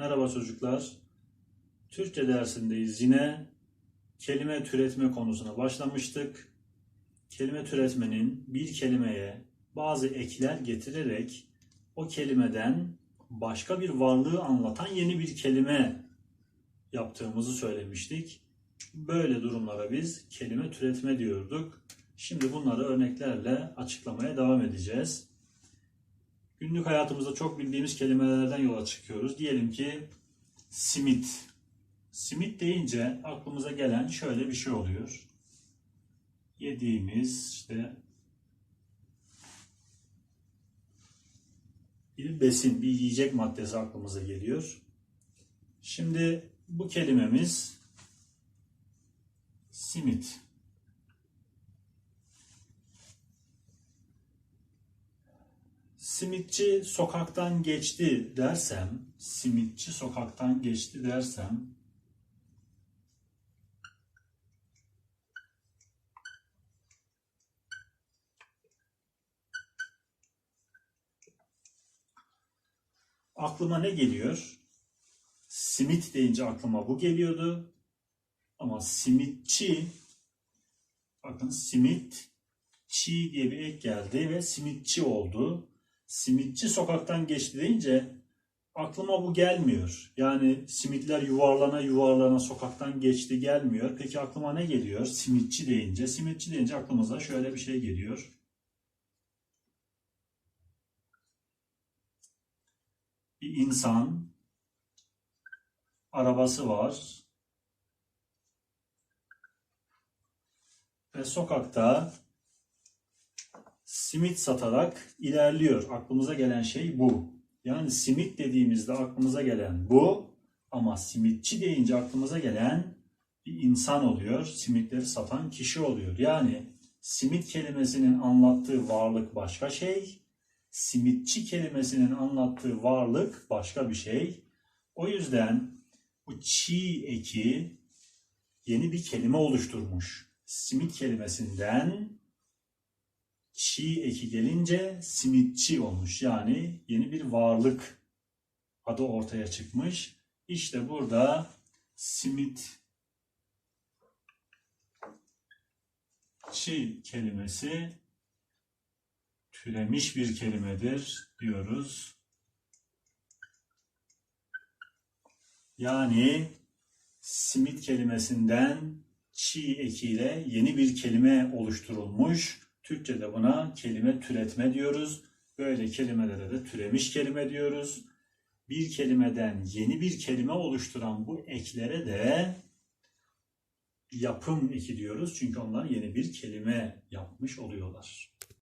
Merhaba çocuklar. Türkçe dersindeyiz yine. Kelime türetme konusuna başlamıştık. Kelime türetmenin bir kelimeye bazı ekler getirerek o kelimeden başka bir varlığı anlatan yeni bir kelime yaptığımızı söylemiştik. Böyle durumlara biz kelime türetme diyorduk. Şimdi bunları örneklerle açıklamaya devam edeceğiz. Günlük hayatımızda çok bildiğimiz kelimelerden yola çıkıyoruz. Diyelim ki simit. Simit deyince aklımıza gelen şöyle bir şey oluyor. Yediğimiz işte bir besin, bir yiyecek maddesi aklımıza geliyor. Şimdi bu kelimemiz simit. Simitçi sokaktan geçti dersem, simitçi sokaktan geçti dersem aklıma ne geliyor? Simit deyince aklıma bu geliyordu. Ama simitçi bakın simit çi diye bir ek geldi ve simitçi oldu. Simitçi sokaktan geçti deyince aklıma bu gelmiyor. Yani simitler yuvarlana yuvarlana sokaktan geçti gelmiyor. Peki aklıma ne geliyor? Simitçi deyince. Simitçi deyince aklımıza şöyle bir şey geliyor. Bir insan arabası var ve sokakta simit satarak ilerliyor. Aklımıza gelen şey bu. Yani simit dediğimizde aklımıza gelen bu ama simitçi deyince aklımıza gelen bir insan oluyor. Simitleri satan kişi oluyor. Yani simit kelimesinin anlattığı varlık başka şey. Simitçi kelimesinin anlattığı varlık başka bir şey. O yüzden bu çiğ eki yeni bir kelime oluşturmuş. Simit kelimesinden çiğ eki gelince simitçi olmuş. Yani yeni bir varlık adı ortaya çıkmış. İşte burada simit çi kelimesi türemiş bir kelimedir diyoruz. Yani simit kelimesinden çi ekiyle yeni bir kelime oluşturulmuş. Türkçe'de buna kelime türetme diyoruz. Böyle kelimelere de türemiş kelime diyoruz. Bir kelimeden yeni bir kelime oluşturan bu eklere de yapım eki diyoruz. Çünkü onlar yeni bir kelime yapmış oluyorlar.